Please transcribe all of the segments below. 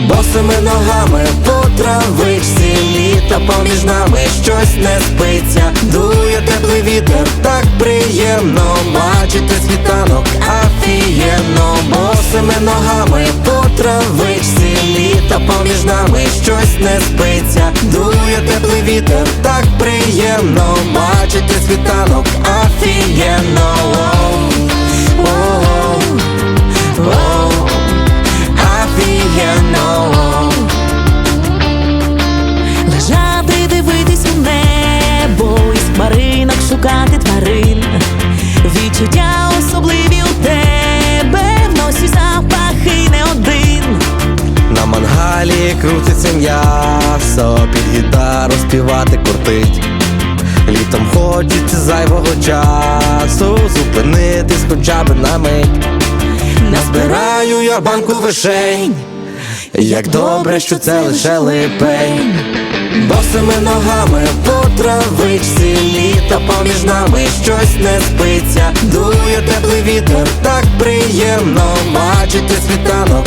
Босими ногами по травичці літа поміж нами щось не спиться, дує теплий вітер, так приємно бачити світанок, афієнно. Босими ногами по травичці літа поміж нами щось не спиться, дує теплий вітер, так приємно бачити світанок, афієнно мангалі крутиться м'ясо, під гітару співати кортить. Літом хочеться зайвого часу, зупинитись хоча б на мить. Назбираю я банку вишень, як добре, що це лише липень. Босими ногами по травичці літа поміж нами щось не спиться, дує теплий вітер, так приємно бачити світанок,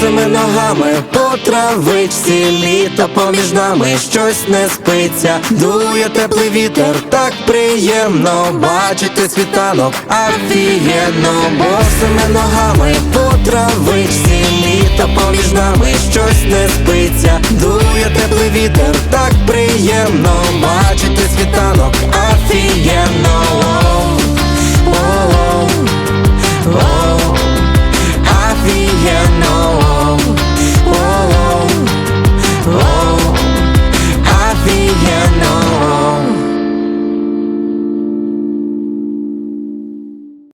Босими ногами по травичці. Літа поміж нами щось не спиться, дує теплий вітер, так приємно бачити світанок, афієнно Босими ногами по травичці. Літа поміж нами щось не спиться, дує теплий вітер, так приємно